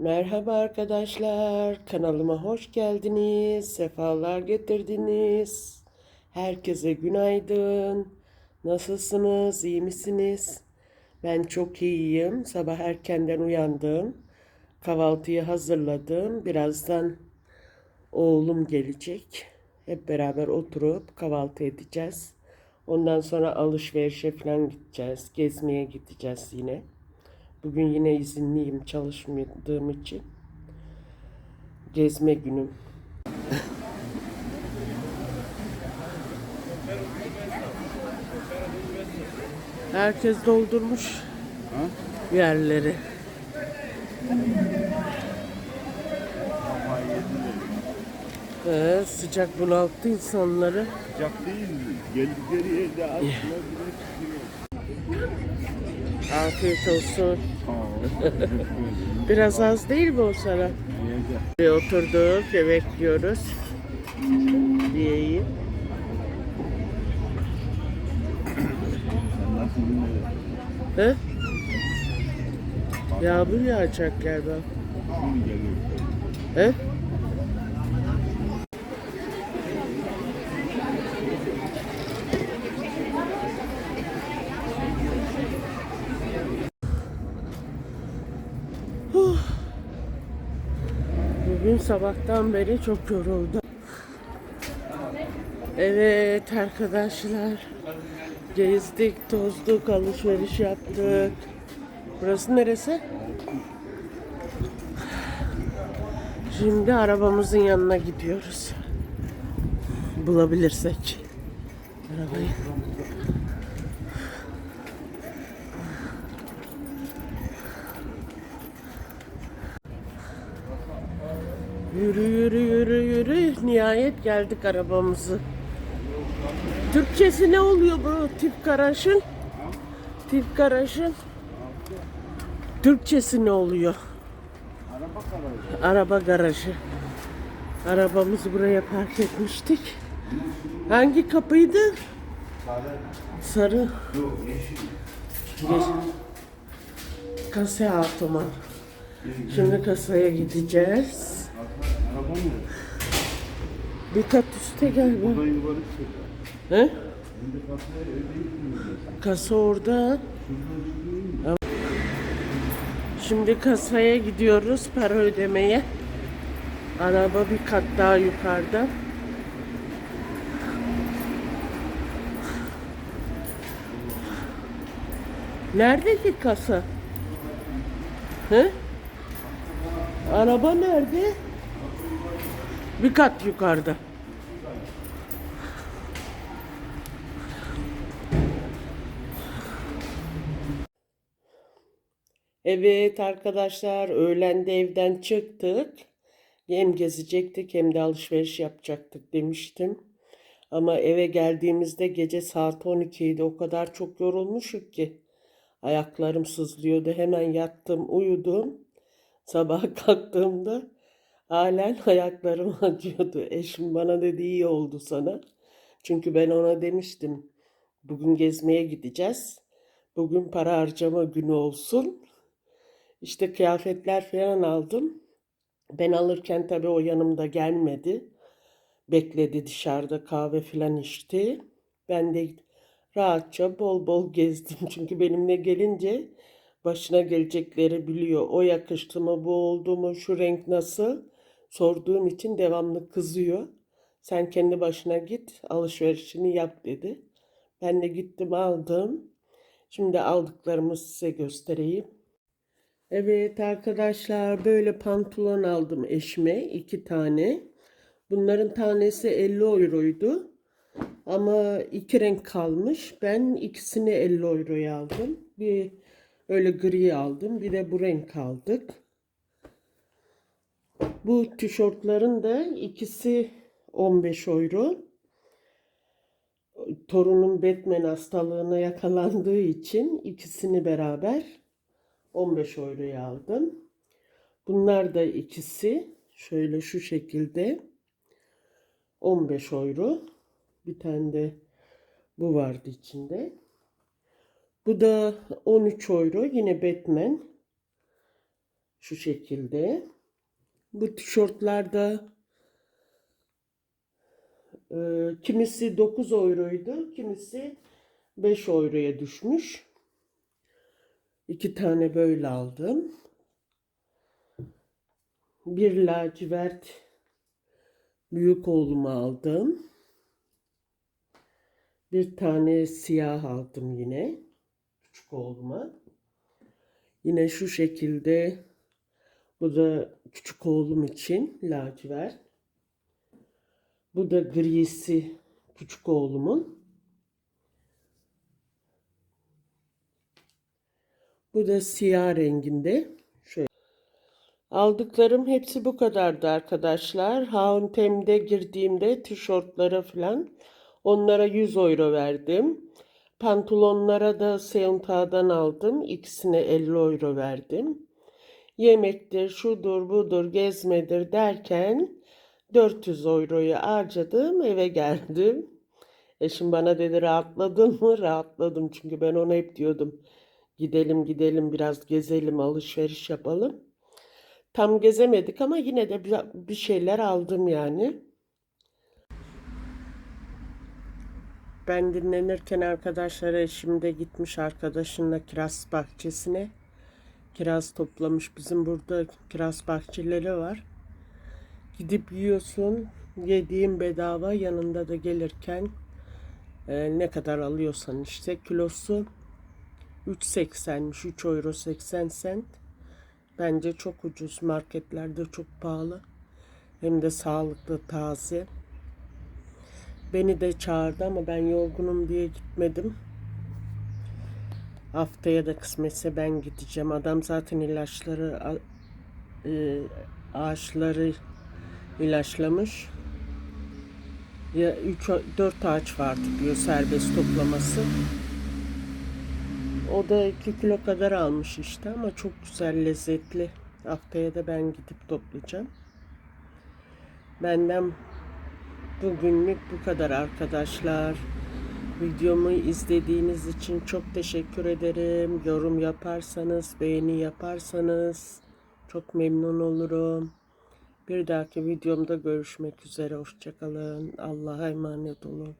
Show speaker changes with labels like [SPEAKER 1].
[SPEAKER 1] Merhaba arkadaşlar, kanalıma hoş geldiniz, sefalar getirdiniz. Herkese günaydın. Nasılsınız, iyi misiniz? Ben çok iyiyim. Sabah erkenden uyandım. Kahvaltıyı hazırladım. Birazdan oğlum gelecek. Hep beraber oturup kahvaltı edeceğiz. Ondan sonra alışverişe falan gideceğiz. Gezmeye gideceğiz yine. Bugün yine izinliyim çalışmadığım için. Gezme günüm. Herkes doldurmuş yerleri. Ee, sıcak bunalttı insanları.
[SPEAKER 2] Sıcak değil. Geldikleri yerde aslında
[SPEAKER 1] Afiyet olsun. Biraz az değil mi o sana? Bir oturduk ve bekliyoruz. Diyeyim. He? Yağmur yağacak galiba. He? Huh. Bugün sabahtan beri çok yoruldum. Evet arkadaşlar. Gezdik, tozduk, alışveriş yaptık. Burası neresi? Şimdi arabamızın yanına gidiyoruz. Bulabilirsek. Arabayı. Nihayet geldik arabamızı. Türkçesi ne oluyor bu tip garajın? Tip garajın. Türkçesi ne oluyor? Araba garajı. Arabamızı buraya park etmiştik. Hangi kapıydı? Sarı. Geç. Kasa altıma. Şimdi kasaya gideceğiz.
[SPEAKER 2] Araba mı?
[SPEAKER 1] Bir kat üstte galiba.
[SPEAKER 2] Burada yuvarı çıkıyor.
[SPEAKER 1] He?
[SPEAKER 2] Şimdi kasaya ödeyi bilmiyoruz.
[SPEAKER 1] Kasa orada. Şimdi kasaya gidiyoruz para ödemeye. Araba bir kat daha yukarıda. Nerede ki kasa? He? Araba nerede? Bir kat yukarıda. Evet arkadaşlar öğlende evden çıktık. Hem gezecektik hem de alışveriş yapacaktık demiştim. Ama eve geldiğimizde gece saat 12 idi. O kadar çok yorulmuşuk ki. Ayaklarım sızlıyordu. Hemen yattım, uyudum. Sabah kalktığımda halen ayaklarım acıyordu. Eşim bana dedi iyi oldu sana. Çünkü ben ona demiştim. Bugün gezmeye gideceğiz. Bugün para harcama günü olsun. İşte kıyafetler falan aldım. Ben alırken tabii o yanımda gelmedi. Bekledi dışarıda kahve falan içti. Ben de rahatça bol bol gezdim. Çünkü benimle gelince başına gelecekleri biliyor. O yakıştı mı, bu oldu mu, şu renk nasıl? Sorduğum için devamlı kızıyor. Sen kendi başına git, alışverişini yap dedi. Ben de gittim aldım. Şimdi aldıklarımı size göstereyim. Evet arkadaşlar böyle pantolon aldım eşime iki tane. Bunların tanesi 50 euroydu. Ama iki renk kalmış. Ben ikisini 50 euroya aldım. Bir öyle gri aldım. Bir de bu renk aldık. Bu tişörtlerin de ikisi 15 euro. Torunum Batman hastalığına yakalandığı için ikisini beraber 15 euroya aldım. Bunlar da ikisi şöyle şu şekilde 15 euro. Bir tane de bu vardı içinde. Bu da 13 euro. Yine Batman. Şu şekilde. Bu tişörtlerde e, kimisi 9 euroydu, kimisi 5 euroya düşmüş. İki tane böyle aldım. Bir lacivert büyük oğluma aldım. Bir tane siyah aldım yine küçük oğluma. Yine şu şekilde bu da küçük oğlum için lacivert. Bu da grisi küçük oğlumun. Bu da siyah renginde. Şöyle. Aldıklarım hepsi bu kadardı arkadaşlar. H&M'de girdiğimde tişörtlere falan onlara 100 euro verdim. Pantolonlara da Seunta'dan aldım. İkisine 50 euro verdim. Yemektir, şudur, budur, gezmedir derken 400 euroyu harcadım, eve geldim. Eşim bana dedi rahatladın mı? Rahatladım çünkü ben ona hep diyordum. Gidelim gidelim biraz gezelim, alışveriş yapalım. Tam gezemedik ama yine de bir- şeyler aldım yani. Ben dinlenirken arkadaşlar eşim de gitmiş arkadaşınla kiraz bahçesine. Kiraz toplamış. Bizim burada kiraz bahçeleri var. Gidip yiyorsun. Yediğin bedava yanında da gelirken e, ne kadar alıyorsan işte kilosu 3.80'miş. 3 euro 80 sent. Bence çok ucuz. Marketlerde çok pahalı. Hem de sağlıklı, taze. Beni de çağırdı ama ben yorgunum diye gitmedim. Haftaya da kısmetse ben gideceğim. Adam zaten ilaçları, e, ağaçları ilaçlamış. Ya 3 4 ağaç vardı diyor serbest toplaması. O da 2 kilo kadar almış işte ama çok güzel lezzetli. Haftaya da ben gidip toplayacağım. Benden bugünlük bu kadar arkadaşlar. Videomu izlediğiniz için çok teşekkür ederim. Yorum yaparsanız, beğeni yaparsanız çok memnun olurum. Bir dahaki videomda görüşmek üzere. Hoşçakalın. Allah'a emanet olun.